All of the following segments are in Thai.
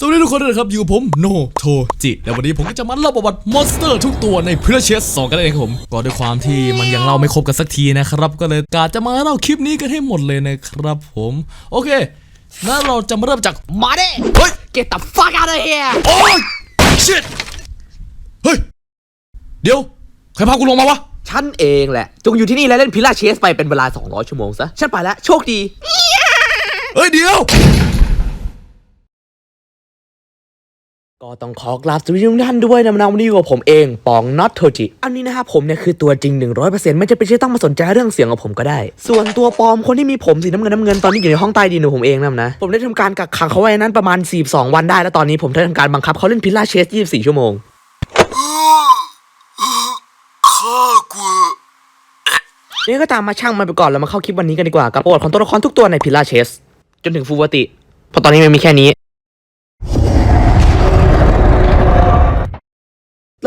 สวัสดีทุกคนด้วยนะครับอยู่กับผมโนโทจิและวันนี้ผมก็จะมาเล่าประวัติมอนสเตอร์ทุกตัวในพ r เชสสองกันเองครับผมก็ด้วยความที่มันยังเล่าไม่ครบกันสักทีนะครับก็เลยกาจะมาเล่าคลิปนี้กันให้หมดเลยนะครับผมโอเคงั้นเราจะมาเริ่มจากมาดิเฮ้ย Get the fuck out of here โอ้ย shit เฮ้ยเดี๋ยวใครพากูลงมาวะฉันเองแหละ จงอยู่ที่นี่และเล่นพิลาเชสไปเป็นเวลา 200 ชั่วโมงซะฉันไปแล้วโชคดีเฮ้ยเดี๋ยว ก็ต้องขอกราบสวัสดีทุกท่านด้วยนะวันนี้กับผมเองปองน็อตโทจิอันนี้นะครับผมเนี่ยคือตัวจริง 100%ไม่จะเป็นที่ต้องมาสนใจเรื่องเสียงของผมก็ได้ ส่วนตัวปลอมคนที่มีผมสีน้ำเงินน้ำเงินตอนนี้อยู่ในห้องใต้ดินของผมเองนะนะผมได้ทำการกักขังเขาไว้นั้นประมาณ 42 วันได้แล้วตอนนี้ผมได้ทำการบังคับเขาเล่นพิลลาเชส 24 ชั่วโมงข้ากูนี่ก็ตามมาช่างมันไปก่อนแล้วมาเข้าคลิปวันนี้กันดีกว่ากับประวัติของตัวละครทุกตัวในพิลาเชสจนถึงฟูวติเพราะตอนนี้มันมีแค่นี้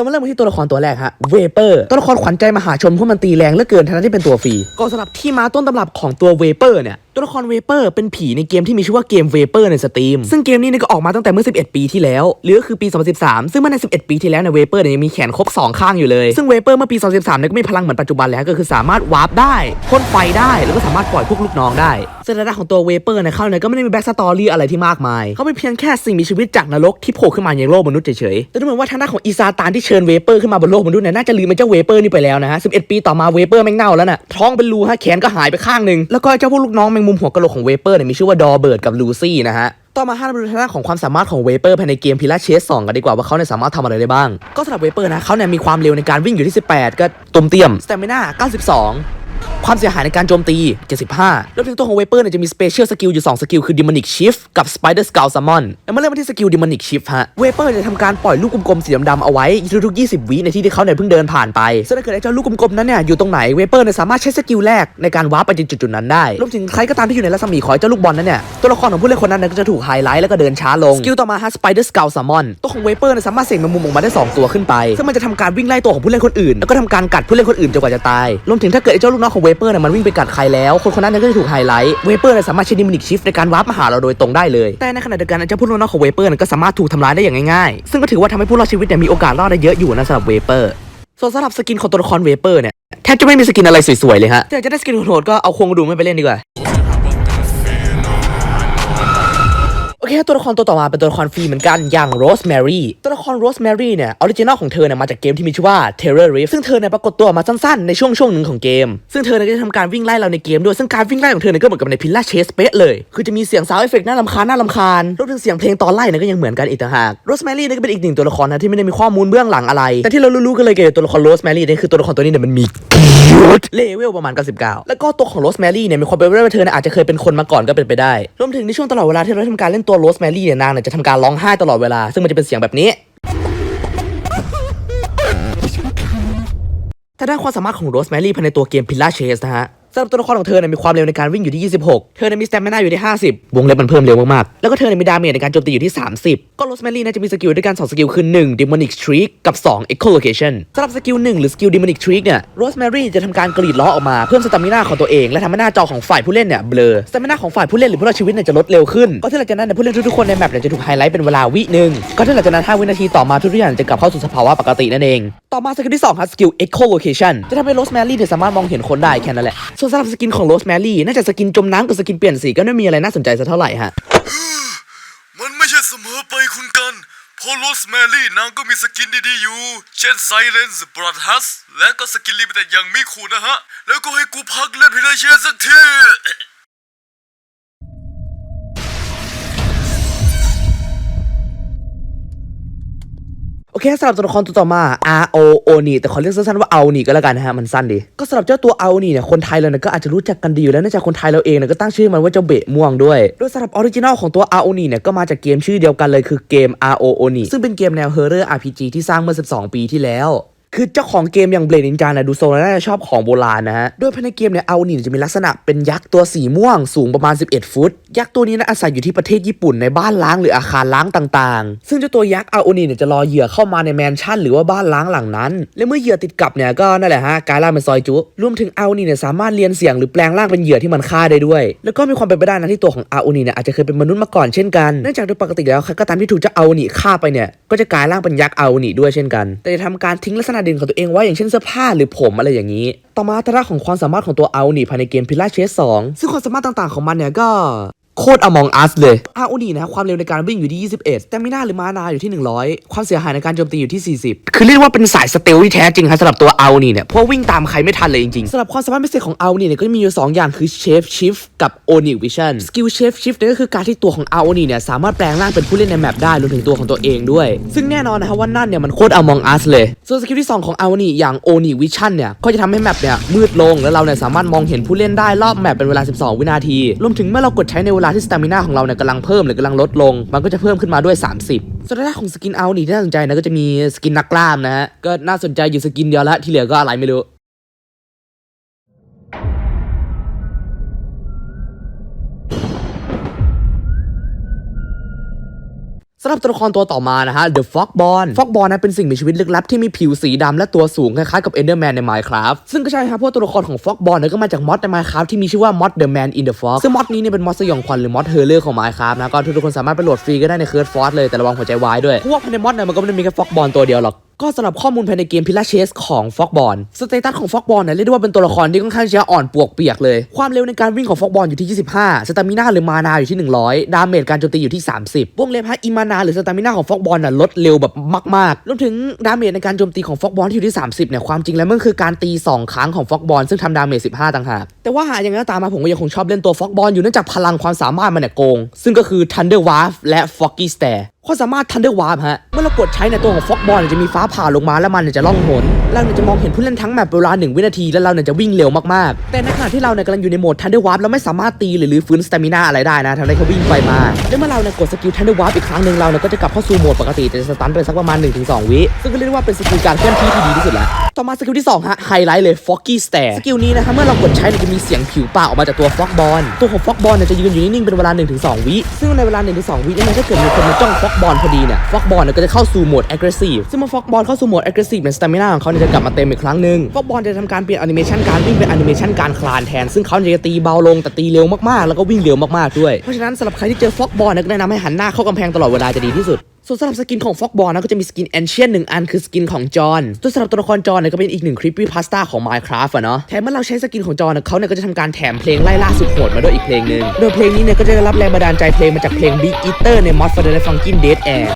เรามาเริ่มกันที่ตัวละครตัวแรกฮะเวเปอร์ตัวละครขวัญใจมหาชนเพราะมันตีแรงเหลือเกินทั้งที่เป็นตัวฟรีก็สำหรับที่มาต้นตำรับของตัวเวเปอร์เนี่ยตัวละครเวเปอร์เป็นผีในเกมที่มีชื่อว่าเกมเวเปอร์ในสตรีมซึ่งเกมนี้เนี่ยก็ออกมาตั้งแต่เมื่อ 11 ปีที่แล้ว หรือก็คือปี 2013 ซึ่งเมื่อใน 11 ปีที่แล้วเนี่ยเวเปอร์เนี่ยยังมีแขนครบ 2 ข้างอยู่เลย ซึ่งเวเปอร์เมื่อปี 2013เนี่ยก็มีพลังเหมือนปัจจุบันแล้วก็คือสามารถวาร์ปได้พ่นไฟได้แล้วก็สามารถปล่อยพวกลูกน้องได้ซึ่งระดับของตัวเวเปอร์เนี่ยเขาเนี่ยก็ไม่ได้มีแบ็กสตอรี่อะไรที่มากมายเขาเป็นเพียงแค่สิ่งมีชีวิตจากนรกที่โผล่ขึ้นมาในโลกมนุษย์เฉยๆแต่ดูเหมือนว่าทางด้านของอีซาตานที่เชิญเวเปอร์ขึ้นมาบนโลกมนุษย์เนี่ยน่าจะลืมเป็นเจ้าเวเปอร์นี่ไปแล้วนะฮะ11ปีต่อมาเวเปอร์แม่งเน่าแล้วน่ะท้องเป็นรูฮะแขนก็หายไปข้างหนึ่งแล้วก็เจ้าพวกลูกน้องแมงมุมหัวกะโหลกของเวเปอร์เนี่ยมีชื่อว่าดอเบิร์ดกับลูซี่นะฮะต่อมาห้าเรามดูทางด้านของความสามารถของเวเปอร์ภายในเกมพิลาเชสสองกันดีกว่าว่าเขาเนี่ยสามารถทำอะไรได้บ้าง ก็สำหรับเวเปอร์นะเขาเนี่ยมีความเร็วในการวิ่งอยู่ที่ 18 ก็ตุมเตียมสเตมิน่า92 ความเสียหายในการโจมตี 75รวมถึงตัวของเวเปอร์เนี่ยจะมีสเปเชียลสกิลอยู่ 2 สกิล คือ Demonic Shift กับ Spider Skull Summon แล้วมาเริ่มกันที่สกิล Demonic Shift ฮะ เวเปอร์จะทำการปล่อยลูกกลมๆสีดำๆเอาไว้ทุกๆ20 วิในที่ที่เขาเนี่ยเพิ่งเดินผ่านไปซึ่งถ้าเกิดไอ้เจ้าลูกกลมๆนั้นเนี่ยอยู่ตรงไหนเวเปอร์เนี่ยสามารถใช้สกิลแรกในการวาร์ปไปจุดๆนั้นได้รวมถึงใครก็ตามที่อยู่ในรัศมีของเจ้าลูกบอลนั้นเนี่ยตัวละครของผู้เล่นคนนั้นเนยก็จะถูกไฮไลท์แล้วก็เดินช้าลงสกิลต่อมาฮะ Spider Skull Summon ตัวของเวเปอร์เนี่ยสามารถเสกแมงมุมออกมาได้สองตัวขึ้นไปซึ่งมันจะทำการวิ่งไล่ตัวของผู้เล่นคนอื่นแล้วก็ทำการกัดผู้เล่นคนอื่นจนกว่าจะตายรวมถึงถ้าเกิดไอ้เจ้าลูกน้องของเวเปอร์เนี่ยมันวิ่งไปกัดใครแล้วคนคนนั้นก็จะถูกไฮไลท์เวเปอร์เนี่ยสามารถใช้ดิมินิกชิฟในการวาร์ปมาหาเราโดยตรงได้เลยแต่ในขณะเดียวกันเจ้าผู้ลูกน้องของเวเปอร์เนี่ยก็สามารถถูกทำร้ายได้อย่างง่ายๆซึ่งก็ถือว่าทำให้ผู้รอดชีวิตเนี่ยมีโอกาสรอดได้เยอะอยู่นะสำหรับเวเปอร์ส่วนสำหรับสกินของตัวละครเวเปอร์เนี่ยแทบจะไม่มีสกินอะไรสวยๆเลยฮะแต่จะได้สกินโหดก็เอาควงกระดูไม่ไปเล่นดีกว่า เคตัวละครตัวต่อมาเป็นตัวละครฟรีเหมือนกันอย่างโรสแมรี่ตัวละครโรสแมรี่เนี่ยออริจินอลของเธอเนี่ยมาจากเกมที่มีชื่อว่า Terror Rift ซึ่งเธอเนี่ยปรากฏตัวมาสั้นๆในช่วงช่วงหนึ่งของเกม ซึ่งเธอเนี่ยก็จะทำการวิ่งไล่เราในเกมด้วยซึ่งการวิ่งไล่ของเธอเนี่ยก็เหมือนกับในพิลล่าเชสเป๊ะเลย คือจะมีเสียงซาวเอฟเฟกต์น่ารำคาญน่ารำคาญรวมถึงเสียงเพลงตอนไล่เนี่ยก็ยังเหมือนกันอีกต่างหากโรสแมรี่เนี่ยก็เป็นอีกหนึ่งตัวละครนะที่ไม่ได้มีข้อมูลเบื้องหลังอะไร แต่ที่เรารู้ๆกันเลยเกี่ยวกับตัวละครโรสแมรี่เนี่ยคือตัวละครตัวนี้เนี่ยมันมี เลเวลประมาณ99แล้วก็ตัวของโรสแมรี่เนี่ยมีความเป็นไปได้ว่าเธอเนี่ยอาจจะเคยเป็นคนมาก่อนก็เป็นไปได้รวมถึงในช่วงตลอดเวลาที่เราทำการเล่นตัวโรสแมรี่เนี่ยนางเนี่ยจะทำการร้องไห้ตลอดเวลา ซึ่งมันจะเป็นเสียงแบบนี้แต่ด้านความสามารถของโรสแมรี่ภายในตัวเกมพิลล่าเชสนะฮะ สำหรับตัวละครของเธอเนี่ยมีความเร็วในการวิ่งอยู่ที่ 26 เธอเนี่ยมีสเตมินาอยู่ที่ 50 วงเล็บมันเพิ่มเร็วมากๆ แล้วก็เธอเนี่ยมีดาเมจในการโจมตีอยู่ที่ 30 ก็โรสแมรี่เนี่ยจะมีสกิลด้วยกัน2สกิลคือ 1 Demonic Streak กับ 2 Echolocation สำหรับสกิล 1 หรือสกิล Demonic Streak เนี่ยโรสแมรี่จะทำการกรีดล้อออกมาเพิ่มสเตมินาของตัวเองและทำให้หน้าจอของฝ่ายผู้เล่นเนี่ยเบลอสเตมินาของฝ่ายผู้เล่นหรือผู้รอดชีวิตเนี่ยจะลดเร็วขึ้นก็ที่หลังจากนั้นเนี่ยผู้เล่นทุกๆคนในแมปเนี่ยจะถูกไฮไลท์เป็นเวลาวิหนึ่งก็ที่หลังจากนั้น5วินาทีต่อมาทุกๆอย่างจะกลับเข้าสู่สภาวะปกตินั่นเอง ต่อมาสกิลที่2ครับสกิล Echolocation จะทำให้โรสแมรี่เนี่ยสามารถมองเห็นคนได้แค่นั้นแหละ ส่วนสำหรับสกินของโรสแมรี่น่าจะสกินจมน้ำกับสกินเปลี่ยนสีก็ไม่มีอะไรน่าสนใจสักเท่าไหร่ฮะมันไม่ใช่เสมอไปคุณกันเพราะโรสแมรี่นางก็มีสกินดีๆอยู่ เช่นไซเลนส์บรัดฮัสและก็สกินลิมิเต็ดอย่างมิคูนะฮะ แล้วก็ให้กูพักเล่นพิลาเชียสักที เคสำหรับตัวละครตัวต่อมา R O O นี่แต่ขอเรียกสั้นๆว่าเอานี่ก็แล้วกันนะฮะมันสั้นดี ก็สำหรับเจ้าตัวเอานี่เนี่ยคนไทยเราเนี่ยก็อาจจะรู้จักกันดีอยู่แล้วเนื่องจากคนไทยเราเองเนี่ยก็ตั้งชื่อมันว่าเจ้าเบะม่วงด้วยโดยสำหรับออริจินอลของตัว R O นี่เนี่ยก็มาจากเกมชื่อเดียวกันเลยคือเกม R O O นี่ซึ่งเป็นเกมแนว Horror RPG ที่สร้างเมื่อ 12 ปีที่แล้ว คือเจ้าของเกมอย่างเบลดนินจาเนี่ยดูโซนแล้วน่าจะชอบของโบราณนะฮะ โดยภายในเกมเนี่ยเอานี่จะมีลักษณะเป็นยักษ์ตัวสีม่วงสูงประมาณ 11 ฟุต ยักษ์ตัวนี้นะอาศัยอยู่ที่ประเทศญี่ปุ่นในบ้านล้างหรืออาคารล้างต่างๆ ซึ่งเจ้าตัวยักษ์อาโอนี่เนี่ยจะรอเหยื่อเข้ามาในแมนชั่นหรือว่าบ้านล้างหลังนั้น และเมื่อเหยื่อติดกับเนี่ยก็นั่นแหละฮะกลายร่างเป็นซอยจุรวมถึงอาโอนี่เนี่ยสามารถเรียนเสียงหรือแปลงร่างเป็นเหยื่อที่มันฆ่าได้ด้วย แล้วก็มีความเป็นไปได้นะที่ตัวของอาโอนี่เนี่ยอาจจะเคยเป็นมนุษย์มาก่อนเช่นกันเนื่องจากโดยปกติแล้วใครก็ตามที่ถูกเจ้าอาโอนี่ฆ่าไปเนี่ยก็จะกลายร่างเป็นยักษ์อาโอนี่ด้วยเช่นกัน แต่จะทำการทิ้งลักษณะเด่นของตัวเองไว้อย่างเช่นเสื้อผ้าหรือผมอะไรอย่างนี้ ต่อมาทางด้านของความสามารถของตัวเอาหนีภายในเกมพิล่าเชส2ซึ่งความสามารถต่างๆของมันเนี่ยก็ โคตร Among Us เลยอาโอนี่นะความเร็วในการวิ่งอยู่ที่ 21 แต่มิน่าหรือมานาอยู่ที่ 100 ความเสียหายในการโจมตีอยู่ที่ 40 คือเรียกว่าเป็นสายสเตลที่แท้จริงครับสำหรับตัวอาโอนี่เนี่ย เพราะวิ่งตามใครไม่ทันเลยจริงๆสำหรับความสามารถพิเศษของอาโอนี่เนี่ยก็จะมีอยู่ 2 อย่างคือ Shape Shift กับ Onic Vision สกิล Shape Shift เนี่ยก็คือการที่ตัวของอาโอนี่เนี่ยสามารถแปลงร่างเป็นผู้เล่นในแมปได้รวมถึงตัวของตัวเองด้วย ซึ่งแน่นอนนะครับว่านั่นเนี่ยมันโคตร Among Us เลย ส่วนสกิลที่ 2 ของอาโอนี่อย่าง Onic Vision เนี่ยก็จะทำให้แมปเนี่ยมืดลงแล้วเราเนี่ยสามารถมองเห็นผู้เล่นได้รอบแมปเป็นเวลา 12 วินาทีรวมถึงเมื่อเรากดใช้ในเวลาที่สตามินาของเราเนี่ยกำลังเพิ่มหรือกำลังลดลง มันก็จะเพิ่มขึ้นมาด้วย 30 ส่วนด้านของสกินเอานี่ที่น่าสนใจนะก็จะมีสกินนักกล้ามนะฮะก็น่าสนใจอยู่สกินเดียวละที่เหลือก็อะไรไม่รู้ สำหรับตัวละครตัวต่อมานะฮะ The Fogborn Fogborn นะเป็นสิ่งมีชีวิตลึกลับที่มีผิวสีดำและตัวสูงคล้ายๆกับ Enderman ใน Minecraft ซึ่งก็ใช่ครับเพราะตัวละครของ Fogborn เนี่ยก็มาจากมอดใน Minecraft ที่มีชื่อว่า Mod The Man in the Fog ซึ่งมอดนี้เนี่ยเป็นมอดสยองขวัญหรือมอดเฮอร์เลอร์ของ Minecraft นะก็ทุกๆคนสามารถไปโหลดฟรีก็ได้ในเคิร์ดฟอร์เลยแต่ระวังหัวใจวายด้วยเพราะว่าภายในมอดเนี่ยมันก็ไม่ได้มีแค่ Fogborn ตัวเดียวหรอก ก็สำหรับข้อมูลภายในเกมพิลาเชสของฟอกบอลสเตตัสของฟอกบอลเนี่ยเรียกได้ว่าเป็นตัวละครที่ค่อนข้างจะอ่อนปวกเปียกเลย ความเร็วในการวิ่งของฟอกบอลอยู่ที่ 25 สตามิน่าหรือมานาอยู่ที่ 100 ดาเมจการโจมตีอยู่ที่ 30วงเล็บฮะอิมานาหรือสตามิน่าของฟอกบอลน่ะลดเร็วแบบมากๆรวมถึงดาเมจในการโจมตีของฟอกบอลที่อยู่ที่ 30เนี่ยความจริงแล้วมันคือการตี 2 ครั้งของฟอกบอลซึ่งทำดาเมจ15ต่างหากแต่ว่าหาอย่างไรก็ตามมาผมก็ยังคงชอบเล่นตัวฟอกบอลอยู่เนื่องจากพลังความสามารถมันเนี่ยโกง ซึ่งก็คือ Thunder Wave และ Foggy Stare ความสามารถ Thunder Warp ฮะ เมื่อเรากดใช้ในตัวของฟ็อกบอลจะมีฟ้าผ่าลงมาแล้วมันจะล่องหนเราเนี่ยจะมองเห็นผู้เล่นทั้งแมปเวลา 1 วินาที แล้วเราเนี่ยจะวิ่งเร็วมากๆ แต่ในขณะที่เราเนี่ยกำลังอยู่ในโหมด Thunder Warp เราไม่สามารถตีหรือรื้อฟื้นสเตมินาอะไรได้นะทำได้แค่วิ่งไปมา และเมื่อเราเนี่ยกดสกิล Thunder Warp อีกครั้งหนึ่งเราเนี่ยก็จะกลับเข้าสู่โหมดปกติแต่จะสตันไปสักประมาณ 1-2 วิ ซึ่งก็เรียกว่าเป็นสกิลการเคลื่อนที่ที่ดีที่สุดแล้วต่อมาสกิลที่2ฮะไฮไลท์เลย Foggy Stare สกิลนี้นะฮะเมื่อเรากดใช้เนี่ยจะมีเสียงผิวปากออกมาจากตัวฟ็อกบอลตัวของฟ็อกบอลเนี่ยจะยืนอยู่นิ่งๆเป็นเวลา 1-2 วิซึ่งในเวลา 1-2 วินี่ยถ้าเกิดมีคนมาจ้องฟ็อกบอลพอดีเนี่ยฟอกบอลเนี่ยก็จะเข้าสู่โหมด aggressive ซึ่งเมื่อฟอกบอลเข้าสู่โหมด aggressive เนี่ย stamina ของเขาเนี่ยจะกลับมาเต็มอีกครั้งหนึ่งฟอกบอลจะทำการเปลี่ยนแอนิเมชันการวิ่งเป็นแอนิเมชันการคลานแทน ซึ่งเขาจะตีเบาลงแต่ตีเร็วมากๆ แล้วก็วิ่งเร็วมากๆด้วย เพราะฉะนั้นสำหรับใครที่เจอฟอกบอลเนี่ยก็แนะนำให้หันหน้าเข้ากำแพงตลอดเวลาจะดีที่สุด ส่วนสำหรับสกินของฟอกบอลนะก็จะมีสกินแอนเชียนหนึ่งอันคือสกินของจอห์นส่วสำหรับตัวละครจอห์นเนี่ยก็เป็นอีกหนึ่งคลิปปี้พาสต้าของ Minecraft อะเนาะแถมเมื่อเราใช้สกินของจอห์นเนี่ยเขาเนี่ยก็จะทำการแถมเพลงไล่ล่าสุดโหดมาด้วยอีกเพลงหนึ่งโดยเพลงนี้เนี่ยก็จะได้รับแรงบันดาลใจเพลงมาจากเพลง Big Eater ใน Mod for the Funkin' Dead Air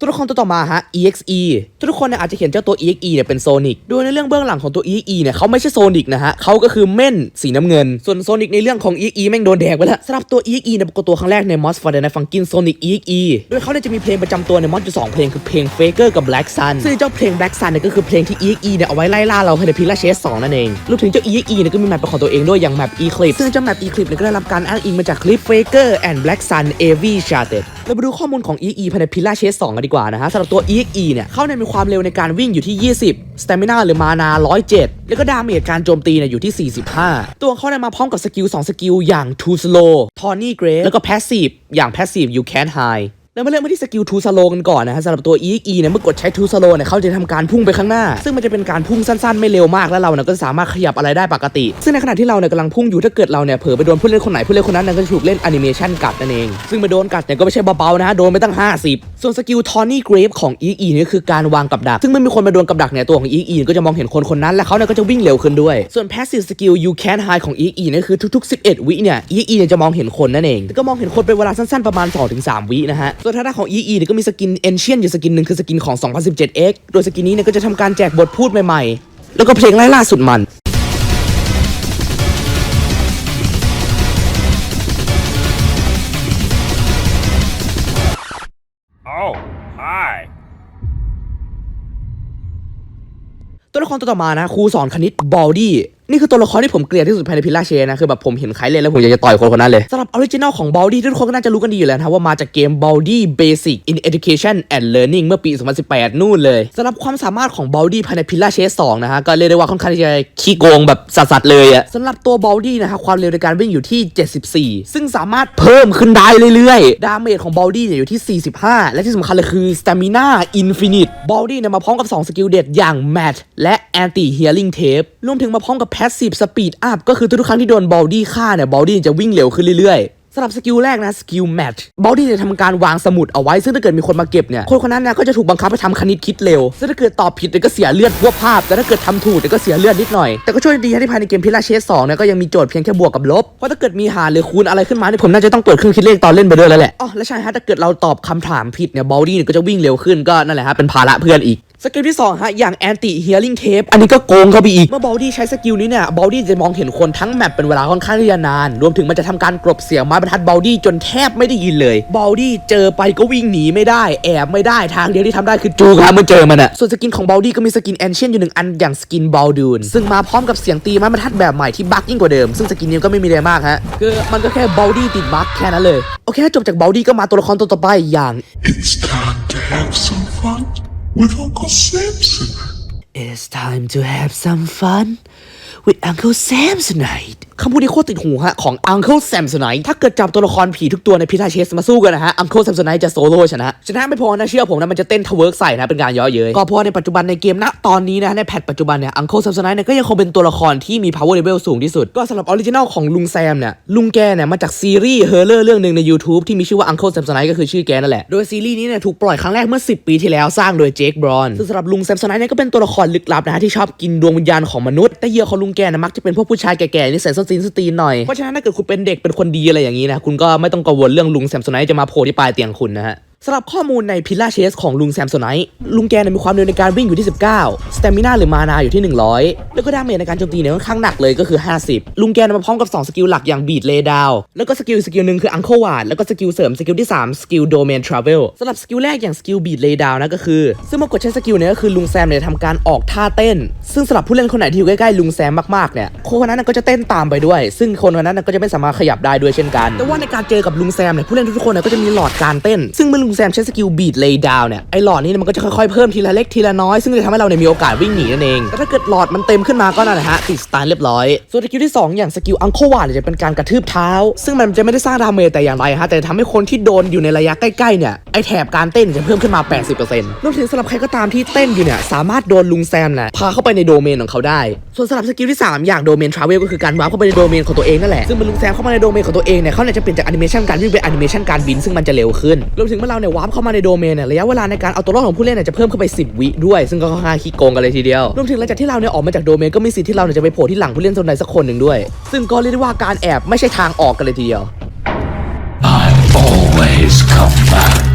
ตัวละครตัวต่อมาฮะ EXE ทุกคนเนี่ยอาจจะเห็นเจ้าตัว EXE เนี่ยเป็นโซนิกโดยในเรื่องเบื้องหลังของตัว EXE เนี่ยเขาไม่ใช่โซนิกนะฮะเขาก็คือเม่นสีน้ำเงิน ส่วนโซนิกในเรื่องของ EXE แม่งโดนแดกไปแล้วสำหรับตัว EXE เนี่ยปรากฏตัวครั้งแรกใน Moss for the Night Funkin' Sonic EXE โดยเขาเนี่ยจะมีเพลงประจำตัวในมอสอยู่สองเพลงคือเพลง Faker กับ Black Sun ซึ่งเจ้าเพลง Black Sun เนี่ยก็คือเพลงที่ EXE เนี่ยเอาไว้ไล่ล่าเราภายในพิลาเชส2นั่นเองรวมถึงเจ้า EXE เนี่ยก็มีแมปเป็นของตัวเองด้วยอย่างแมป Eclipse ซึ่งเจ้าแมป Eclipse เนี่ยก็ได้รับการอ้างอิงมาจากคลิป Faker and Black Sun AV Charted เรามาดูข้อมูลของ EXE ภายในพิลาเชส2กันดีกว่านะฮะสำหรับตัว EXE เนี่ยเขาเนี่ยมีความเร็วในการวิ่งอยู่ที่ 20 Stamina หรือมานา 107 แล้วก็ดาเมจการโจมตีเนี่ยอยู่ที่ 45 ตัวเขาเนี่ยมาพร้อมกับสกิล 2 สกิล อย่าง Too Slow Tony Grace แล้วก็ Passive อย่าง Passive You Can't Hide แล้วมาเริ่มมาที่สกิลทูสโลกันก่อนนะฮะสำหรับตัว EXE เนี่ยเมื่อกดใช้ทูสโลเนี่ยเขาจะทำการพุ่งไปข้างหน้า ซึ่งมันจะเป็นการพุ่งสั้นๆ ไม่เร็วมากแล้วเราเนี่ยก็สามารถขยับอะไรได้ปกติ ซึ่งในขณะที่เราเนี่ยกำลังพุ่งอยู่ถ้าเกิดเราเนี่ยเผลอไปโดนผู้เล่นคนไหนผู้เล่นคนนั้นเนี่ยก็จะถูกเล่นแอนิเมชันกัดนั่นเองซึ่งมาโดนกัดเนี่ยก็ไม่ใช่เบาๆนะฮะโดนไปตั้ง 50ส่วนสกิลทอนนี่เกรฟของ EXE เนี่คือการวางกับดัก ซึ่งเมื่อมีคนมาโดนกับดักเนี่ยตัวของ EXE ก็จะมองเห็นคนคนนั้น และเขาเนี่ยก็จะวิ่งเร็วขึ้นด้วย ส่วน passive skill you can hide ของ EXE เนี่คือทุกๆ 11 วิเนี่ย EXE เนี่จะมองเห็นคนนั่นเองแต่ก็มองเห็นคนเป็นเวลาสั้นๆประมาณ 2-3 วินะฮะ ส่วนทางด้านของ EXE เนี่ก็มีสกิน ancient อยู่สกินหนึ่งคือสกินของ 2017X โดยสกินนี้เนี่ยก็จะทำการแจกบทพูดใหม่ๆ แล้วก็เพลงไล่ล่าสุดมัน ตัวละครตัวต่อมานะครูสอนคณิตบอลดี้ นี่คือตัวละครที่ผมเกลียดที่สุดภายในพิลล่าเชนะคือแบบผมเห็นใครเล่นแล้วผมอยากจะต่อยคนคนนั้นเลยสำหรับออริจินอลของบ a ลดี้ทุกคนก็น่าจะรู้กันดีอยู่แล้วนะครับว่ามาจากเกม b a l d i Basic in Education and Learning เมื่อปี 2018 นู่นเลยสำหรับความสามารถของบ a l d i ภายในพิลล่าเชส2นะฮะก็เรียกได้ว่าค่อนข้างที่จะขี้โกงแบบสัสๆเลยอะสำหรับตัวบ a l d i นะฮะความเร็วในการวิ่งอยู่ที่ 74 ซึ่งสามารถเพิ่มขึ้นได้เรื่อยๆ ดาเมจของบ a l d i เนี่ยอยู่ที่ 45 และที่สำคัญเลยคือ Stamina Infinite b a l d i เนี่ยมาพร้อมกับ 2 สกิลเด็ดอย่าง Match และ Anti Healing Tape รวมถึงมาพร้อมกับ Passive Speed Up ก็คือทุกครั้งที่โดนบ a l d i ฆ่าเนี่ยบ a l d i จะวิ่งเร็วขึ้นเรื่อยๆสำหรับสกิลแรกนะสกิลแมทบอดี้จะทำการวางสมุดเอาไว้ ซึ่งถ้าเกิดมีคนมาเก็บเนี่ยคนคนนั้นนะก็จะถูกบังคับให้ทำคณิตคิดเร็ว ซึ่งถ้าเกิดตอบผิดเนี่ยก็เสียเลือดพวกภาพ แต่ถ้าเกิดทำถูกเนี่ยก็เสียเลือดนิดหน่อย แต่ก็ช่วยดีที่ภายในเกมพิลาเชสสองเนี่ยก็ยังมีโจทย์เพียงแค่บวกกับลบ เพราะถ้าเกิดมีหารหรือคูณอะไรขึ้นมาเนี่ยผมน่าจะต้องเปิดเครื่องคิดเลขตอนเล่นไปด้วยแล้วแหละอ๋อและใช่ฮะถ้าเกิดเราตอบคำถามผิดเนี่ยบอดี้เนี่ยก็จะวิ่งเร็วขึ้นก็นั่นแหละฮะเป็นภาระเพื่อนอีก สกิลที่2ฮะอย่าง anti healing tape อันนี้ก็โกงเข้าไปอีก เมื่อบอดี้ใช้สกิลนี้เนี่ยบอดี้จะมองเห็นคนทั้งแมปเป็นเวลาค่อนข้างที่จะนาน รวมถึงมันจะทำการกลบเสียงไม้บรรทัดบอดี้จนแทบไม่ได้ยินเลยบอดี้เจอไปก็วิ่งหนีไม่ได้ แอบไม่ได้ทางเดียวที่ทำได้คือจูครับมันเจอมันอะส่วนสกินของบอดี้ก็มีสกินแอนเชียนอยู่หนึ่งอันอย่างสกินบอลดูนซึ่งมาพร้อมกับเสียงตีไม้บรรทัดแบบใหม่ที่บั๊กยิ่งกว่าเดิมซึ่งสกินนี้ก็ไม่มีอะไรมากฮะคือมันก็แค่บอดี้ติดบั๊กแค่นั้นเลยโอเคจบจากบอดี้ก็มาตัวละครตัวต่อไปอย่าง It's time to have some fun with Uncle Samson. It's time to have some fun with Uncle Sam tonight คำพูดนี้โคตรติดหูฮะของ Uncle Sam tonight ถ้าเกิดจับตัวละครผีทุกตัวในพิธาเชสมาสู้กันนะฮะ Uncle Sam tonight จะโซโล่ชนะ ชนะไม่พอนะเชื่อผมนะมันจะเต้นทเวิร์กใส่นะเป็นการย่อเย้ยก็เพราะในปัจจุบันในเกมณตอนนี้นะในแพทปัจจุบันเนี่ย Uncle Sam tonight เนี่ยก็ยังคงเป็นตัวละครที่มี power level สูงที่สุด ก็สำหรับออริจินัลของลุงแซมเนี่ยลุงแกเนี่ยมาจากซีรีส์เฮอร์เลอร์เรื่องหนึ่งใน YouTube ที่มีชื่อว่า Uncle Sam tonight ก็คือชื่อแกนั่นแหละโดยซีรีส์นี้เนี่ยถูกปล่อยครั้งแรกเมื่อ 10 ปีที่แล้วสร้างโดยเจคบรอนซึ่งสำหรับลุงแซม tonight เนี่ยก็เป็นตัวละครลึกลับนะฮะที่ชอบกินดวงวิญญาณของมนุษย์แต่เหยื่อของลุงแกนะมักจะเป็นพวกผู้ชายแก่ๆนิสัยส้นตีนสตีนหน่อย เพราะฉะนั้นถ้าเกิดคุณเป็นเด็กเป็นคนดีอะไรอย่างนี้นะคุณก็ไม่ต้องกังวลเรื่องลุงแซมโซไนจะมาโผล่ที่ปลายเตียงคุณนะฮะ สำหรับข้อมูลในพิลล่าเชสของลุงแซมโซไนท์ลุงแกนมีความเร็วในการวิ่งอยู่ที่ 19 สเตมินาหรือมานาอยู่ที่ 100 แล้วก็ดาเมจในการโจมตีเนี่ยค่อนข้างหนักเลยก็คือ 50 ลุงแกนมาพร้อมกับ 2 สกิลหลักอย่างบีดเลดาวแล้วก็สกิลสกิลหนึ่งคืออังเคิลวาดแล้วก็สกิลเสริมสกิลที่ 3 สกิลโดเมนทราเวลสำหรับสกิลแรกอย่างสกิลบีดเลดาวนะก็คือ ซึ่งเมื่อกดใช้สกิลเนี่ยก็คือลุงแซมเนี่ยทำการออกท่าเต้น ซึ่งสำหรับผู้เล่นคนไหนที่อยู่ใกล้ๆลุงแซมมากๆเนี่ยคนคนนั้นก็จะเต้นตามไปด้วย ซึ่งคนคนนั้นก็จะไม่สามารถขยับได้ด้วยเช่นกัน แต่ว่าในการเจอกับลุงแซมเนี่ยผู้เล่นทุกคนก็จะมีหลอดการเต้นซึ่งเมื่อลุงแซมใช้สกิลบีดเลย์ดาวเนี่ยไอหลอดนี้มันก็จะค่อยๆเพิ่มทีละเล็กทีละน้อยซึ่งจะทำให้เราเนี่ยมีโอกาสวิ่งหนีนั่นเองแต่ถ้าเกิดหลอดมันเต็มขึ้นมาก็นั่นแหละฮะติดสตาร์เรียบร้อยส่วนสกิลที่สอย่างสกิลอังโควาเนี่ยจะเป็นการกระทืบเท้า ซึ่งมันจะไม่ได้สร้างดาเมจแต่อย่างไรฮะแต่ทำให้คนที่โดนอยู่ในระยะใกล้ๆเนี่ยไอแถบการเต้นจะเพิ่มขึ้นมา 80%รวมถึงสำหรับใครก็ตามที่เต้นอยู่เนี่ยสามารถโดนลุงแซมนี่ยพาเข้าไปในโดเมนของเขาได้ ส่วนสำหรับสกิลที่ 3 อย่างโดเมนทราเวลก็คือการวาร์ปเข้าไปในโดเมนของตัวเองนั่นแหละซึ่งเมื่อลุงแซมเข้ามาในโดเมนของตัวเองเนี่ยเขาเนี่ยจะเปลี่ยนจากแอนิเมชันการวิ่งเป็นแอนิเมชันการบินซึ่งมันจะเร็วขึ้นรวมถึงเมื่อเราเนี่ยวาร์ปเข้ามาในโดเมนเนี่ยระยะเวลาในการเอาตัวรอดของผู้เล่นเนี่ยจะเพิ่มขึ้นไป 10 วิด้วย ซึ่งก็ค่อนข้างขี้โกงกันเลยทีเดียวรวมถึงหลังจากที่เราเนี่ยออกมาจากโดเมนก็มีสิทธิ์ที่เราเนี่ยจะไปโผล่ที่หลังผู้เล่นคนใดสักคนหนึ่งด้วย ซึ่งก็เรียกได้ว่าการแอบไม่ใช่ทางออกกันเลยทีเดียว I always come back.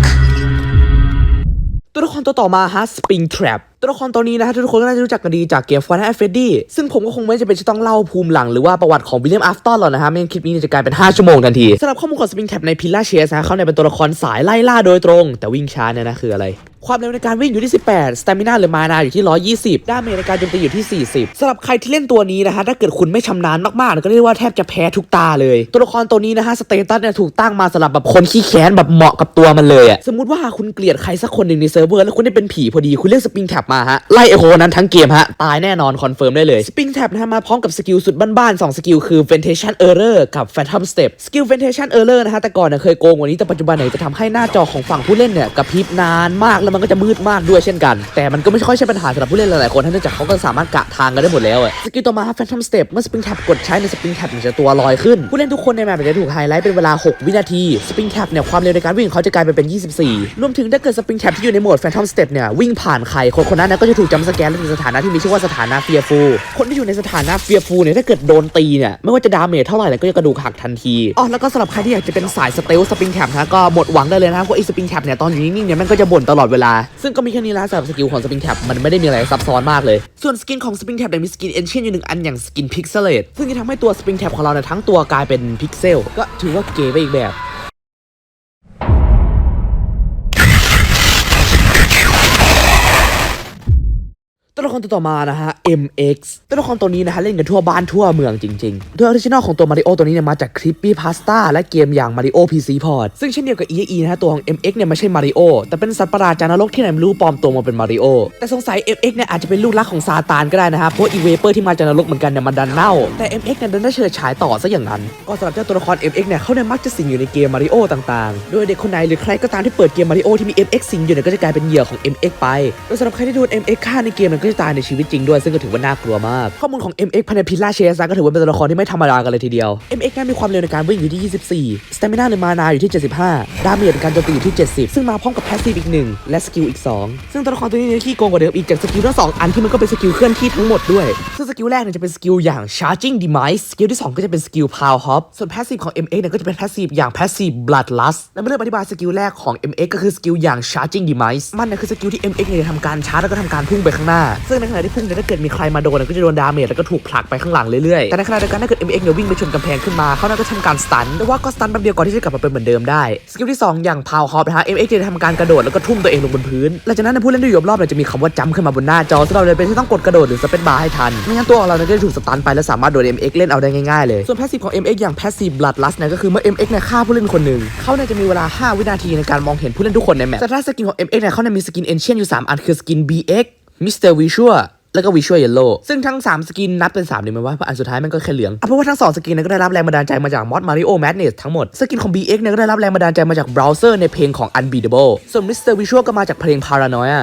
ตัวละครตัวต่อมาฮะ Spring Trap ตัวละครตัวนี้นะฮะทุกคนก็น่าจะรู้จักกันดีจากเกมฟอนแอฟเฟดดี้ซึ่งผมก็คงไม่จะเป็นจะต้องเล่าภูมิหลังหรือว่าประวัติของวิลเลียมอัฟตันหรอกนะฮะไม่งั้นคลิปนี้จะกลายเป็น 5 ชั่วโมงทันทีสำหรับข้อมูลของสปริงแท็บใน Pillar Chase นะเขาเนี่ยเป็นตัวละครสายไล่ล่าโดยตรง แต่วิ่งช้าเนี่ยนะคืออะไร ความเร็วในการวิ่งอยู่ที่ 18 สเตมินาหรือมานาอยู่ที่ 120 ด้าเมจในการโจมตีอยู่ที่ 40สำหรับใครที่เล่นตัวนี้นะฮะถ้าเกิดคุณไม่ชำนาญมากๆก็เรียกว่าแทบจะแพ้ทุกตาเลย ตัวละครตัวนี้นะฮะสเตตัสเนี่ยถูกตั้งมาสำหรับแบบคนขี้แค้นแบบเหมาะกับตัวมันเลยอะสมมติว่าคุณเกลียดใครสักคนหนึ่งในเซิร์ฟเวอร์แล้วคุณได้เป็นผีพอดีคุณเรียกสปริงแท็บมาฮะไล่ไอโคนั้นทั้งเกมฮะตายแน่นอนคอนเฟิร์มได้เลยสปริงแท็บนะฮะมาพร้อมกับสกิลสุดบ้านๆสองสกิลคือ ventation error กับ phantom step สกิล ventation error นะฮะแต่ก่อนเนี่ยเคยโกงกว่านี้แต่ปัจจุบันเนี่ยจะทำให้หน้าจอของฝั่งผู้เล่นเนี่ยกระพริบนานมากแลแล้วมันก็จะมืดมากด้วยเช่นกัน แต่มันก็ไม่ค่อยใช่ปัญหาสำหรับผู้เล่นหลายๆคนเนื่องจากเขาก็สามารถกะทางกันได้หมดแล้วสกิลต่อมาฮะ phantom step เมื่อ spring tap กดใช้ใน spring tap เนี่ยจะตัวลอยขึ้น ผู้เล่นทุกคนในแมปจะถูกไฮไลท์เป็นเวลา 6 วินาที spring tap เนี่ยความเร็วในการวิ่งเขาจะกลายไปเป็น 24 รวมถึงถ้าเกิด spring tap ที่อยู่ในโหมด phantom step เนี่ยวิ่งผ่านใครคนคนนั้นนะก็จะถูกจำสแกนและถึงสถานะที่มีชื่อว่าสถานะ fearful คนที่อยู่ในสถานะ fearful เนี่ยถ้าเกิดโดนตีเนี่ยไม่ว่าจะดาเมจเท่าไหร่ก็จะกระดูกหักทันทีอ๋อแล้วก็สำหรับใครที่อยากจะเป็นสายสเตลสปริงแท็บนะก็หมดหวังได้เลยนะเพราะไอ้สปริงแท็บเนี่ยตอนอยู่นิ่งๆเนี่ยมันก็จะบ่นตลอดเวลาซึ่งก็มีแค่นี้ละสำหรับสกิลของสปริงแท็บมันไม่ได้มีอะไรซับซ้อนมากเลย ส่วนสกินของสปริงแท็บเนี่ยมีสกินเอนเชียนอยู่หนึ่งอันอย่างสกินพิกเซลเลตซึ่งจะทำให้ตัวสปริงแท็บของเราเนี่ยทั้งตัวกลายเป็นพิกเซลก็ถือว่าเก๋ไปอีกแบบ ครตัวต่อมานะฮะ MX ตัวละครตัวนี้นะฮะเล่นกันทั่วบ้านทั่วเมืองจริงๆโดยออริจินอลของตัวมาริโอตัวนี้เนี่ยมาจาก Creepy Pasta และเกมอย่าง Mario PC Port ซึ่งเช่นเดียวกับ EAE นะฮะตัวของ MX เนี่ยไม่ใช่มาริโอแต่เป็นสัตว์ประหลาดจากนรกที่ไหนไม่รู้ปลอมตัวมาเป็นมาริโอแต่สงสัย MX เนี่ยอาจจะเป็นลูกรักของซาตานก็ได้นะฮะเพราะอีเวเปอร์ที่มาจากนรกเหมือนกันเนี่ยมันดันเน่าแต่ MX เนี่ยดันได้เฉิดฉายต่อซะอย่างนั้นก็สำหรับเจ้าตัวละคร MX เนี่ยเขาเนี่ยมักจะสิงอยู่ในเกมมาริโอต่างๆ โดยเด็กคนไหนหรือใครก็ตามที่เปิดเกมมาริโอที่มี MX สิงอยู่เนี่ยก็จะกลายเป็นเหยื่อของ MX ไปโดยสำหรับใครที่โดน MX ฆ่าในเกมเนี่ยก็จะตายในชีวิตจริงด้วยซึ่งก็ถือว่าน่ากลัวมาก ข้อมูลของ MX ภายในพิล่าเชสก็ถือว่าเป็นตัวละครที่ไม่ธรรมดากันเลยทีเดียว MX นั้นมีความเร็วในการวิ่งอยู่ที่ 24 สเตมินาหรือมานาอยู่ที่ 75 ดาเมจในการโจมตีอยู่ที่ 70 ซึ่งมาพร้อมกับแพสซีฟอีกหนึ่งและสกิลอีก 2 ซึ่งตัวละครตัวนี้เนี่ยขี้โกงกว่าเดิมอีกจากสกิลทั้งสองอันที่มันก็เป็นสกิลเคลื่อนที่ทั้งหมดด้วย ซึ่งสกิลแรกเนี่ยจะเป็นสกิลอย่าง charging demise สกิลที่ 2 ก็จะเป็นสกิล power hop ส่วนแพสซีฟของ MX เนี่ยก็จะเป็นแพสซีฟอย่าง passive bloodlust และเมื่อเริ่มอธิบายสกิลแรกของ MX ก็คือสกิลอย่าง charging demise มันเนี่ยคือสกิลที่ MX เนี่ยจะทำการชาร์จแล้วก็ทำการพุ่งไปข้างหน้าซึ่งในขณะที่พุ่งเนี่ยถ้าเกิดมีใครมาโดนก็จะโดนดาเมจแล้วก็ถูกผลักไปข้างหลังเรื่อยๆแต่ในขณะเดียวกันถ้าเกิด MX เนี่ยวิ่งไปชนกำแพงขึ้นมาเขาน่าก็ทำการสตันแต่ว่าก็สตันแป๊บเดียวก่อนที่จะกลับมาเป็นเหมือนเดิมได้สกิลที่ 2 อย่าง power hop นะฮะ MX จะทำการกระโดดแล้วก็ทุ่มตัวเองลงบนพื้นหลังจากนั้นผู้เล่นที่อยู่รอบๆเนี่ยจะมีคำว่าจัมขึ้นมาบนหน้าจอซึ่งเราเลยเป็นที่ต้องกดกระโดดหรือสเปซบาร์ให้ทันไม่งั้นตัวของเราเนี่ยก็จะถูกสตันไปและสามารถโดน MX เล่นเอาได้ง่ายๆเลยส่วน passive ของ MX อย่าง passive bloodlust เนี่ยก็คือเมื่อ MX เนี่ยฆ่าผู้เล่นคนหนึ่งเขาเนี่ยจะมีเวลา 5 วินาทีในการมองเห็นผู้เล่นทุกคนในแมปแต่ถ้าสกินของ MX เนี่ยเขาเนี่ยมีสกิน ancient อยู่ 3 อันคือสกิน BX มิสเตอร์วิชัวแล้วก็วิชวลเยลโล่ซึ่งทั้ง 3 สกินนับเป็น3เลยไหมว่าเพราะอันสุดท้ายมันก็แค่เหลืองเอาเพราะว่าทั้ง 2 สกินนั้นก็ได้รับแรงบันดาลใจมาจากมอดมาริโอแมดเนสทั้งหมด สกินของ BX เนี่ยก็ได้รับแรงบันดาลใจมาจากเบราว์เซอร์ในเพลงของ Unbeatable ส่วน Mr. Visual ก็มาจากเพลง Paranoia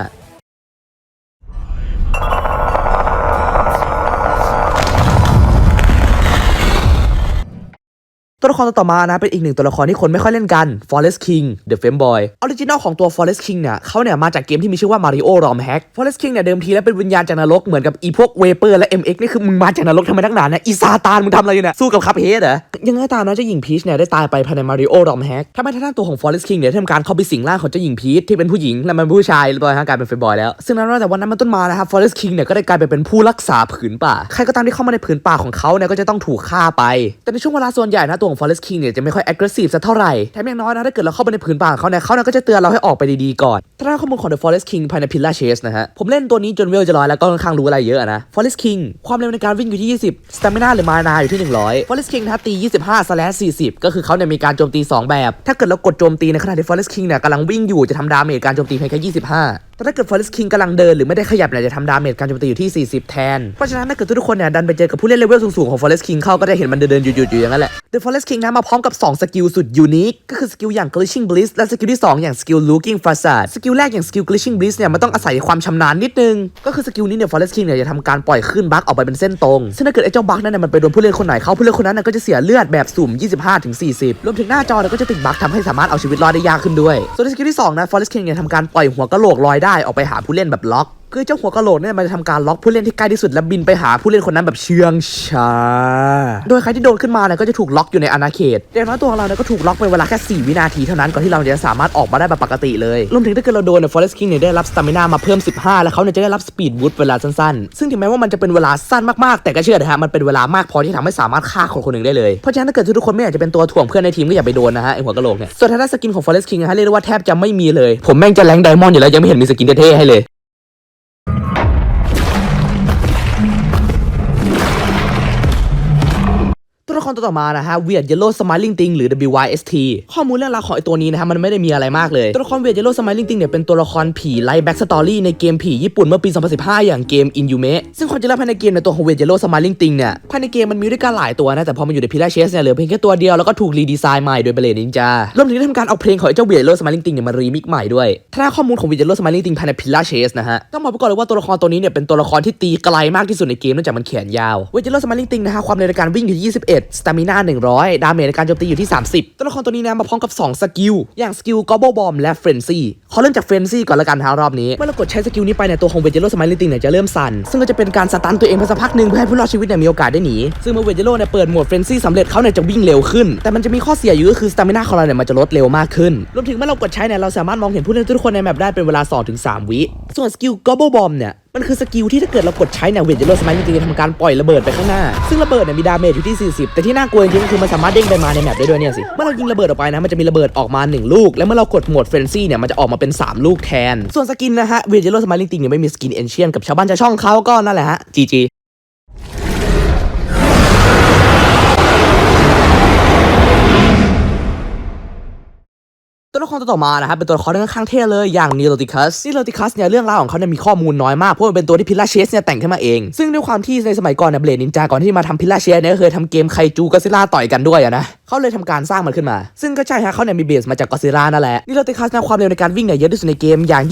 ตัวละครตัวต่อมานะเป็นอีกหนึ่งตัวละครที่คนไม่ค่อยเล่นกัน Forest King The Fame Boy ออริจินอลของตัว Forest King เนี่ยเขาเนี่ยมาจากเกมที่มีชื่อว่า Mario ROM Hack Forest King เนี่ยเดิมทีแล้วเป็นวิญญาณจากนรกเหมือนกับอีพวกเวเปอร์และ MX นี่คือมึงมาจากนรกทำไมนักหนาเนี่ยอีซาตานมึงทำอะไรอยู่เนี่ยสู้กับคับเฮดเหรอ ยังไงตามนะเจ้าหญิงพีชเนี่ยได้ตายไปภายใน Mario ROM Hack ทำให้ทางด้านตัวของ Forest King เนี่ยทำการเข้าไปสิงร่างของเจ้าหญิงพีชที่เป็นผู้หญิงและมันผู้ชายเรียบร้อยฮะกลายเป็นเฟย์บอยแล้ว ซึ่งนั้นว่าแต่วันนั้นมันต้นมานะครับ Forest King เนี่ยก็ได้กลายไปเป็นผู้รักษาผืนป่า ใครก็ตามที่เข้ามาในผืนป่าของเขาเนี่ยก็จะต้องถูกฆ่าไป แต่ในช่วงเวลาส่วนใหญ่นะตัวของ Forest King เนี่ยจะไม่ค่อย aggressive สักเท่าไหร่แถมอย่างน้อยนะถ้าเกิดเราเข้าไปในผืนป่าของเขาเนี่ยเขาเนี่ยก็จะเตือนเราให้ออกไปดีๆก่อนถ้าด้ข้อมูลของ The Forest King ภายใน Pillar Chase นะฮะผมเล่นตัวนี้จนเวลจะร้อยแล้วก็ค่อนข้างรู้อะไรเยอะนะ Forest King ความเร็วในการวิ่งอยู่ที่ 20 Stamina หรือ Mana อยู่ที่ 100 Forest King นะฮะตี25 40 ก็คือเขาเนี่ยมีการโจมตี 2 แบบ ถ้าเกิดเรากดโจมตีในขณะที่ Forest King เนี่ยกำลังวิ่งอยู่จะทำดาเมจการโจมตีเพียงแค่ 25 แต่ถ้าเกิด Forest King กำลังเดินหรือไม่ได้ขยับเนี่ยจะทำดาเมจการโจมตีอยู่ที่ 40 แทน เพราะฉะนั้นถ้าเกิดทุกคนเนี่ยดันไปเจอกับผู้เล่นเลเวลสูงๆของ Forest King เข้าก็จะเห็นมันเดินๆหยุดๆอยู่อย่างนั้นแหละ The Forest King นะมาพร้อมกับ 2 สกิลสุดยูนิคก็คือสกิลอย่าง Glitching Bliss และสกิลที่ 2 อย่างสกิล Looking Facade สกิลแรกอย่างสกิล Glitching Bliss เนี่ยมันต้องอาศัยความชำนาญนิดนึง ก็คือสกิลนี้เนี่ย Forest King เนี่ยจะทำการปล่อยขึ้นบัคออกไปเป็นเส้นตรงซึ่งถ้าเกิดไอ้เจ้าบัคนั้นเนี่ยมันไปโดนผู้เล่นคนไหนเข้าผู้เล่นคนนั้นน่ะก็จะเสียเลือดแบบสุ่ม 25-40 รวมถึงหน้าจอเนี่ยก็จะติดบัคทำให้สามารถเอาชีวิตรอดได้ยากขึ้นด้วยส่วนสกิลที่สองนะ Forest King เนี่ยทำการปล่อยหัวกะโหลกลอยได้ได้ออกไปหาผู้เล่นแบบล็อก คือเจ้าหัวกะโหลกเนี่ยมันจะทำการล็อกผู้เล่นที่ใกล้ที่สุดและบินไปหาผู้เล่นคนนั้นแบบเชืองชาโดยใครที่โดนขึ้นมาเนี่ยก็จะถูกล็อกอยู่ในอาณาเขตอย่างน้อยตัวของเราเนี่ยก็ถูกล็อกเป็นเวลาแค่ 4 วินาทีเท่านั้นก่อนที่เราจะสามารถออกมาได้แบบปกติเลยรวมถึงถ้าเกิดเราโดนเนี่ย Forest King เนี่ยได้รับสตามินามาเพิ่ม 15 แล้วเขาเนี่ยจะได้รับสปีดบูทเวลาสั้นๆ ซึ่งถึงแม้ว่ามันจะเป็นเวลาสั้นมากๆ แต่ก็เชื่อนะฮะมันเป็นเวลามากพอที่ทำให้สามารถฆ่าคนคนหนึ่งได้เลยเพราะฉะนั้นถ้าเกิดทุกคนไม่อยากจะเป็นตัวถ่วงเพื่อนในทีมก็อย่าไปโดนนะฮะไอหัวกะโหลกเนี่ยส่วนทางด้านสกินของ Forest King นะฮะเรียกได้ว่าแทบจะไม่มีเลย ผมแม่งจะแรงไดมอนด์อยู่แล้วยังไม่เห็นมีสกินเท่ๆให้เลย ตัวละครตัวต่อมานะฮะ Weird Yellow Smiling Thing หรือ WYST ข้อมูลเรื่องราวของไอตัวนี้นะฮะมันไม่ได้มีอะไรมากเลย ตัวละคร Weird Yellow Smiling Thing เนี่ยเป็นตัวละครผีไลฟ์แบ็กสตอรี่ในเกมผีญี่ปุ่นเมื่อปี 2015 อย่างเกม Inume ซึ่งความจริงแล้วภายในเกมในตัวของ Weird Yellow Smiling Thing เนี่ยภายในเกมมันมีด้วยกันหลายตัวนะแต่พอมันอยู่ใน Pillar Chase เนี่ยเหลือเพียงแค่ตัวเดียวแล้วก็ถูกรีดีไซน์ใหม่โดยเบลนินจารวมถึงได้ทำการเอาเพลงของไอเจ้า Weird Yellow Smiling Thing เนี่ยมารีมิกใหม่ด้วยถ้าข้อมูลของ Weird Yellow Smiling Thing ภายใน Pillar Chase นะฮะต้องบอกไปก่อนเลยว่าตัวละครตัวนี้เนี่ยเป็นตัวละครที่ตีไกลมากที่สุดในเกมเนื่องจากมันแขนยาว Weird Yellow Smiling Thing นะฮะความเร็วในการวิ่งอยู่ที่21 Stamina 100 ดาเมจในการโจมตีอยู่ที่ 30 ตัวละครตัวนี้นะมาพร้อมกับ 2 สกิล อย่างสกิล Gobble Bomb และ Frenzy ขอเริ่มจาก Frenzy ก่อนละกันฮะรอบนี้ เมื่อเรากดใช้สกิลนี้ไปเนี่ยตัวของ Weird Yellow Smiling Thing เนี่ยจะเริ่มสั่น ซึ่งก็จะเป็นการสตันตัวเองไปสักพักหนึ่งเพื่อให้ผู้รอดชีวิตเนี่ยมีโอกาสได้หนี ซึ่งเมื่อ Weird Yellow เนี่ยเปิดโหมด Frenzy สำเร็จเขาเนี่ยจะวิ่งเร็วขึ้น แต่มันจะมีข้อเสียอยู่ก็คือ Stamina ของเราเนี่ยมันจะลดเร็วมากขึ้น รวมถึงเมื่อเรากดใช้เนี่ยเราสามารถมองเห็นผู้เล่นทุกคนในแมปได้เป็นเวลา2-3วิส่วนสกิล Gobble Bomb เนี่ย มันคือสกิลที่ถ้าเกิดเรากดใช้เนี่ยเวทจะลโลสมัยจริงๆจะทำการปล่อยระเบิดไปข้างหน้า ซึ่งระเบิดเนี่ยมีดาเมจอยู่ที่ 40 แต่ที่น่ากลัวจริงๆก็คือมันสามารถเด้งไปมาในแมปได้ด้วยเนี่ยสิ เมื่อเรายิงระเบิดออกไปนะมันจะมีระเบิดออกมา 1 ลูก แล้วเมื่อเรากดโหมดเฟรนซี่เนี่ยมันจะออกมาเป็น 3 ลูกแทน ส่วนสกินนะฮะเวทจะลโลสมัยจริงๆเนี่ยไม่มีสกินเอนเชียนกับชาวบ้านชาวช่องเขาก็นั่นแหละฮะจีจี ตัวละครตัวต่อมานะครับเป็นตัวละครที่ค่อนข้างเท่เลยอย่างนีโรติคัสนีโรติคัสเนี่ยเรื่องราวของเขาเนี่ยมีข้อมูลน้อยมากเพราะมันเป็นตัวที่พิลลาเชสเนี่ยแต่งขึ้นมาเอง ซึ่งด้วยความที่ในสมัยก่อนเนี่ยเบลดนินจาก่อนที่มาทำพิลลาเชสเนี่ยเคยทำเกมไคจูกอซิล่าต่อยกันด้วยอะนะ เขาเลยทำการสร้างมันขึ้นมา ซึ่งก็ใช่ฮะเขาเนี่ยมีเบสมาจากกอซิล่านั่นแหละนีโรติคัสนี่ยความเร็วในการวิ่งเนี่ยเยอะที่สุดในเกมอย่าง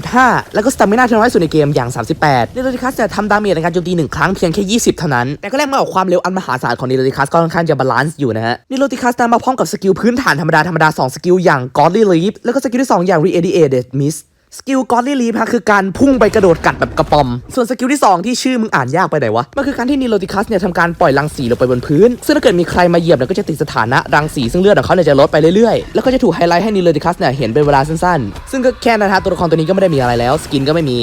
27.5 แล้วก็สตามิน่าที่น้อยที่สุดในเกมอย่าง 38นีโรติคัสเนี่ยทำดาเมจในการโจมตีหนึ่งครั้งเพียงแค่ 20 เท่านั้น แต่ก็แลกมากับความเร็วอันมหาศาลของนีโรติคัสก็ค่อนข้างจะบาลานซ์อยู่นะฮะนีโรติคัสนะมาพร้อมกับสกิลพื้นฐานธรรมดาธรรมดา2สกิลอย่าง Godly Leap แล้วก็สกิลที่2อย่าง Radiated Mist สกิลกอดลี่ลีฟฮะคือการพุ่งไปกระโดดกัดแบบกระป๋อม ส่วนสกิลที่ 2 ที่ชื่อมึงอ่านยากไปไหนวะ มันคือการที่นิโรติคัสเนี่ยทำการปล่อยรังสีลงไปบนพื้น ซึ่งถ้าเกิดมีใครมาเหยียบเนี่ยก็จะติดสถานะรังสีซึ่งเลือดของเขาเนี่ยจะลดไปเรื่อยๆ แล้วก็จะถูกไฮไลท์ให้นิโรติคัสเนี่ยเห็นเป็นเวลาสั้นๆ ซึ่งก็แค่นั้นฮะตัวละครตัวนี้ก็ไม่ได้มีอะไรแล้วสกินก็ไม่มี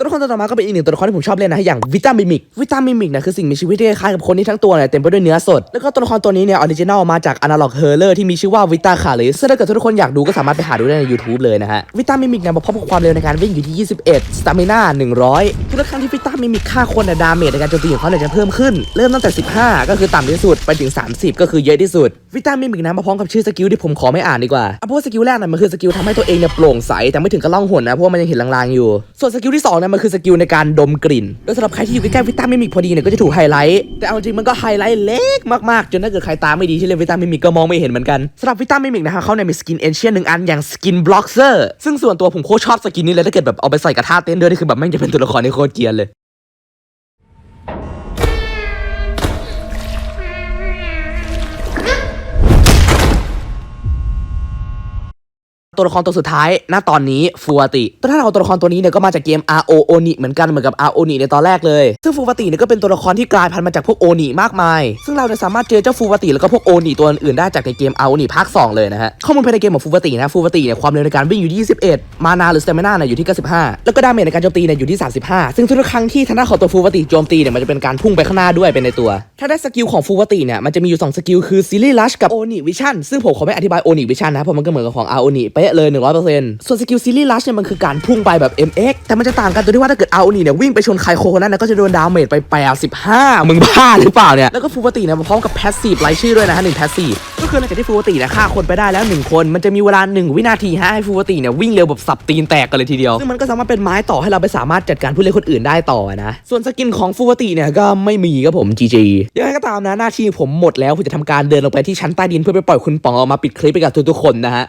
ตัวละครตัวต่อมาก็เป็นอีกหนึ่งตัวละครที่ผมชอบเล่นนะอย่างวิตามิมิกวิตามิมิกนี่ยคือสิ่งมีชีวิตที่คล้ายกับคนที่ทั้งตัวเนี่ยเต็มไปด้วยเนื้อสด แล้วก็ตัวละครตัวนี้เนี่ยออริจินัลมาจากอนาล็อกเฮอร์เลอร์ที่มีชื่อว่าวิตาคาเลิสซึ่งถ้าเกิดทุกคนอยากดูก็สามารถไปหาดูได้ใน YouTube เลยนะฮะวิตามิมิกเนี่ยมาพร้อมกับความเร็วในการวิ่งอยู่ที่ 21สตามิน่า100 ทุกครั้งที่วิตามิมิกฆ่าคนเนี่ยดาเมจในการโจมตีของเขาเนี่ยจะเพิ่มขึ้น เริ่มตั้งแต่ 15 ก็คือต่ำที่สุดไปถึง 30 ก็คือเยอะที่สุด วิตามิมิกนะมาพร้อมกับชื่อสกิลที่ผมขอไม่อ่านดีกว่าเพราะว่าสกิลแรกเนี่ยมันคือสกิลทำให้ตัวเองเนี่ยโปร่งใสแต่ไม่ถึงกับล่องหนนะเพราะมันยังเห็นลางๆอยู่ส่วนสกิลที่สองเนี่ยมันคือสกิลในการดมกลิ่นโดยสำหรับใครที่อยู่ใกล้ๆวิตาไม่มีพอดีเนี่ยก็จะถูกไฮไลท์แต่เอาจริงมันก็ไฮไลท์เล็กมากๆ จนถ้าเกิดใครตาไม่ดีที่เล่นวิตาไม่มีก็มองไม่เห็นเหมือนกันสำหรับวิตาไม่มีนะคะเขาในมีสกินเอนเชียนหนึ่งอันอย่างสกินบล็อกเซอร์ซึ่งส่วนตัวผมโคตรชอบสกินนี้เลยถ้าเกิดแบบเอาไปใส่กระทะเต้นด้วยนี่คือแบบแม่งจะเป็นตัวละครที่โคตรเกียนเลย ตัวละครตัวสุดท้ายณตอนนี้ฟูวติตัวท่านของตัวละครตัวนี้เนี่ยก็มาจากเกม RO Oni เหมือนกันเหมือนกับ RO Oni ในตอนแรกเลย ซึ่งฟูวติเนี่ยก็เป็นตัวละครที่กลายพันธุ์มาจากพวกโอนิมากมาย ซึ่งเราเนี่ยสามารถเจอเจ้าฟูวติแล้วก็พวกโอนิตัวอื่นๆได้จากในเกม RO Oni ภาค 2 เลยนะฮะ ข้อมูลภายในเกมของฟูวตินะฟูวติเนี่ยความเร็วในการวิ่งอยู่ที่21 มานาหรือสเตมินาเนี่ยอยู่ที่ 95 แล้วก็ดาเมจในการโจมตีเนี่ยอยู่ที่ 35 ซึ่งทุกครั้งที่ทางด้านของตัวฟูวติโจมตีเนี่ยมันจะเป็นการพุ่งไปข้างหน้าด้วยเป็นในตัว ถ้าได้สกิลของฟูวติเนี่ยมันจะมีอยู่สองสกิลคือซิลี่ลัชกับโอนิวิชั่นซึ่งผมขอไม่อธิบายโอนิวิชั่นนะเพราะมันก็เหมือนกับของ RO Oni เป๊ะะเลย 100%ส่วนสกิลซิลี่ลัชเนี่ยมันคือการพุ่งไปแบบ MX แต่มันจะต่างกันตรงที่ว่าถ้าเกิด RO Oni เนี่ยวิ่งไปชนใครโคคนนั้นนะก็จะโดนดาเมจไป 85 มึงบ้าหรือเปล่าเนี่ย แล้วก็ฟูวติเนี่ยพร้อมกับแพสซีฟไลชื่อด้วยนะฮะหนึ่งแพสซีฟก็คือหลังจากที่ฟูวติเนี่ยฆ่าคนไปได้แล้วหนึ่งคน มันจะมีเวลาหนึ่งวินาทีฮะให้ฟูวติเนี่ยวิ่งเร็วแบบสับตีนแตกกันเลยทีเดียวซึ่งมันก็สามารถเป็นไม้ต่อให้เราไปสามารถจัดการผู้เล่นคนอื่นได้ต่อนะส่วนสกินของฟูวติเนี่ยก็ไม่มีครับผม GG ยังไงก็ตามนะหน้าที่ผมหมดแล้วผมจะทำการเดินลงไปที่ชั้นใต้ดินเพื่อไปปล่อยคุณป๋องออกมาปิดคลิปไปกับทุกๆคนนะฮะ